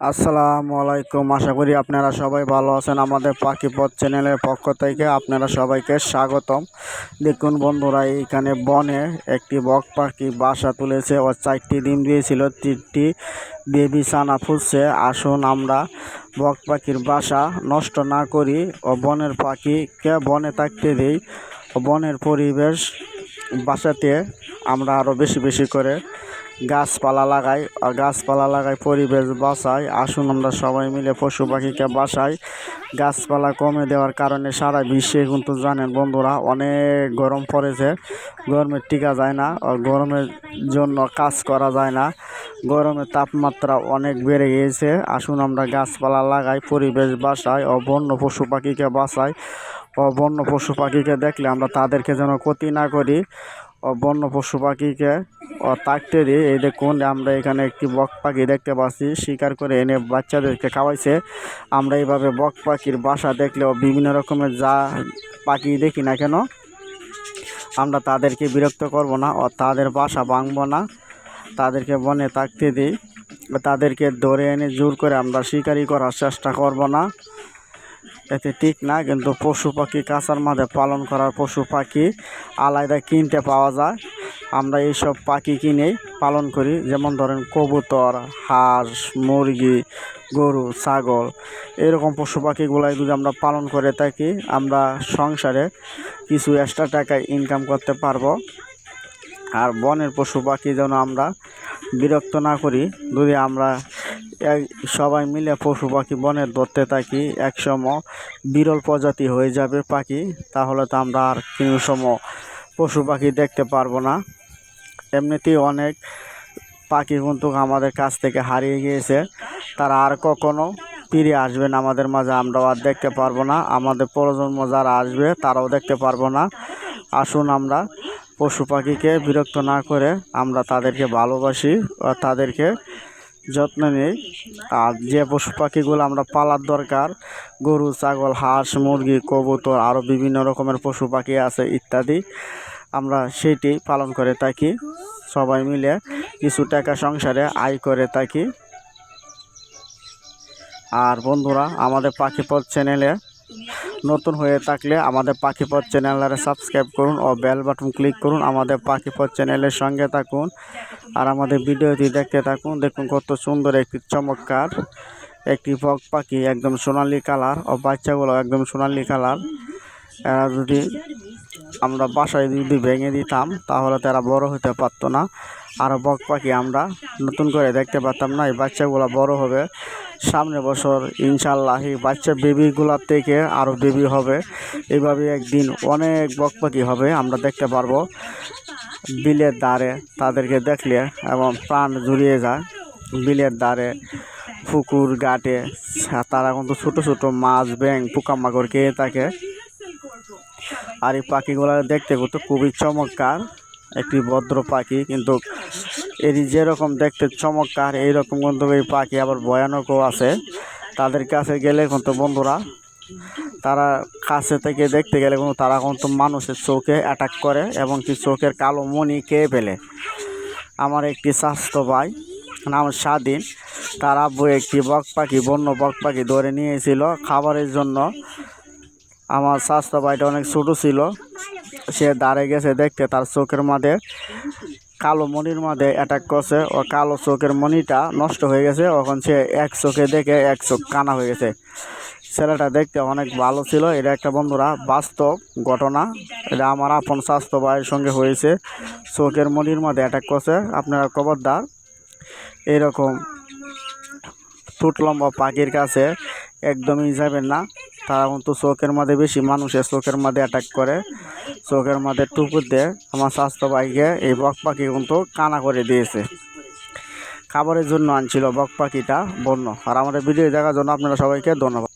আসসালামু আলাইকুম। আশা করি আপনারা সবাই ভালো আছেন। আমাদের পাখি পথ চ্যানেলের পক্ষ থেকে আপনারা সবাইকে স্বাগতম। দেখুন বন্ধুরা, এইখানে বনে একটি বক পাখি বাসা তুলেছে ও চারটি ডিম দিয়েছিল। তিনটি বেবি সানা ফুটছে আসুন আমরা বক পাখির বাসা নষ্ট না করি ও বনের পাখিকে বনে থাকতে দিই। ও বনের পরিবেশ বাসাতে আমরা আরও বেশি বেশি করে গাছপালা লাগাই, আর গাছপালা লাগাই, পরিবেশ বাঁচাই। আসুন আমরা সবাই মিলে পশু পাখিকে বাসাই গাছপালা কমে দেওয়ার কারণে সারা বিশ্বে কিন্তু জানেন বন্ধুরা, অনেক গরম পড়েছে। গরমের টিকা যায় না গরমের জন্য কাজ করা যায় না। গরমের তাপমাত্রা অনেক বেড়ে গিয়েছে। আসুন আমরা গাছপালা লাগাই, পরিবেশ বাসাই ও বন্য পশু পাখিকে বাঁচাই। ও বন্য পশু পাখিকে দেখলে আমরা তাদেরকে যেন ক্ষতি না করি। বন্য পশু পাখিকে ও থাকতে দিই এই দেখুন, আমরা এখানে একটি বক পাখি দেখতে পাচ্ছি, শিকার করে এনে বাচ্চাদেরকে খাওয়াইছে। আমরা এইভাবে বক পাখির বাসা দেখলেও বিভিন্ন রকমের যা পাখি দেখি না কেন, আমরা তাদেরকে বিরক্ত করব না, ও তাদের বাসা ভাঙবো না। তাদেরকে বনে থাকতে দিই। তাদেরকে ধরে এনে জোর করে আমরা শিকারি করার চেষ্টা করব না। এতে ঠিক না, কিন্তু পশু পাখি কাঁচার মাঝে পালন করার পশু পাখি আলাদা কিনতে পাওয়া যায়। আমরা এইসব পাখি কিনেই পালন করি, যেমন ধরেন কবুতর, হাঁস, মুরগি, গরু, ছাগল। এরকম পশু পাখিগুলাই যদি আমরা পালন করে থাকি, আমরা সংসারে কিছু এক্সট্রা টাকা ইনকাম করতে পারব। আর বনের পশু পাখি যেন আমরা বিরক্ত না করি, যদি আমরা সবাই মিলে পশু পাখি বনে ধরতে থাকি একসময় বিরল প্রজাতি হয়ে যাবে পাখি, তাহলে তো আমরা আর কোনো সময় পশু পাখি দেখতে পারব না। এমনিতেই অনেক পাখি কিন্তু আমাদের কাছ থেকে হারিয়ে গিয়েছে। তারা আর কখনো ফিরে আসবে না আমাদের মাঝে, আমরাও আর দেখতে পারব না। আমাদের প্রজন্ম যারা আসবে, তারাও দেখতে পারব না। আসুন আমরা পশু পাখিকে বিরক্ত না করে আমরা তাদেরকে ভালোবাসি ও তাদেরকে যত্ন নেই। আর যে পশু পাখিগুলো আমরা পালার দরকার, গরু, ছাগল, হাঁস, মুরগি, কবুতর আরও বিভিন্ন রকমের পশু পাখি আছে ইত্যাদি, আমরা সেইটি পালন করে থাকি। সবাই মিলে কিছু টাকা সংসারে আয় করে থাকি। আর বন্ধুরা, আমাদের পাখি পাখিপথ চ্যানেলে নতুন হয়ে থাকলে আমাদের পাখিপথ চ্যানেলটারে সাবস্ক্রাইব করুন ও বেল বাটন ক্লিক করুন আমাদের পাখিপথ চ্যানেলের সঙ্গে থাকুন। আর আমাদের ভিডিওটি দেখতে থাকুন। দেখুন কত সুন্দর একটি চমৎকার একটি বক পাখি, একদম সোনালি কালার ও বাচ্চাগুলো একদম সোনালি কালার এরা যদি আমরা বাসায় যদি ভেঙে দিতাম তাহলে তারা বড় হতে পারতো না। আর বক পাখি আমরা নতুন করে দেখতে পারতাম না, এই বাচ্চাগুলো বড় হবে। সামনে বছর ইনশাল্লাহ এই বাচ্চা বেবিগুলোর থেকে আরও বেবি হবে। এভাবে একদিন অনেক বক হবে, আমরা দেখতে পারব। বিলের দ্বারে তাদেরকে দেখলে এবং প্রাণ জুড়িয়ে যায়। বিলের দ্বারে, পুকুর, ঘাটে, তারা কিন্তু ছোটো ছোটো মাছ ব্যাং পোকামাকড় খেয়ে থাকে। আর এই পাখিগুলো দেখতে কিন্তু খুবই চমৎকার, একটি ভদ্র পাখি, কিন্তু এর যেরকম দেখতে চমৎকার, এইরকম কিন্তু এই পাখি আবার ভয়ানকও আছে। তাদের কাছে গেলে কিন্তু বন্ধুরা, তারা কাছে থেকে দেখতে গেলে কিন্তু তারা কিন্তু মানুষের চোখে অ্যাটাক করে এবং কি চোখের কালো মনি খেয়ে ফেলে। আমার একটি স্বাস্থ্য ভাই নাম স্বাধীন, তার আব্বু একটি বক পাখি, বন্য বক পাখি ধরে নিয়েছিল খাবারের জন্য। আমার স্বাস্থ্য ভাইটা অনেক ছোটো ছিল, সে দাঁড়ে গেছে দেখতে তার চোখের মাঝে। কালো মনির মাঝে অ্যাটাক করছে। ও কালো চোখের মনিটা নষ্ট হয়ে গেছে। এখন সে এক চোখে দেখে এক চোখ কানা হয়ে গেছে। ছেলেটা দেখতে অনেক ভালো ছিল। এটা একটা বন্ধুরা, বাস্তব ঘটনা। এটা আমার আপন স্বাস্থ্য ভাইয়ের সঙ্গে হয়েছে। চোখের মনির মধ্যে অ্যাটাক করছে। আপনারা খবরদার, এরকম লম্বা পাখির কাছে একদমই যাবেন না। তারা কিন্তু চোখের মধ্যে বেশি মানুষের চোখের মধ্যে অ্যাটাক করে। চোখের মধ্যে টুকুর দিয়ে আমার স্বাস্থ্য ভাইকে এই বক পাখি কিন্তু কানা করে দিয়েছে। খাবারের জন্য আনছিল বক পাখিটা বন্য। আর আমাদের ভিডিও দেখার জন্য আপনারা সবাইকে ধন্যবাদ।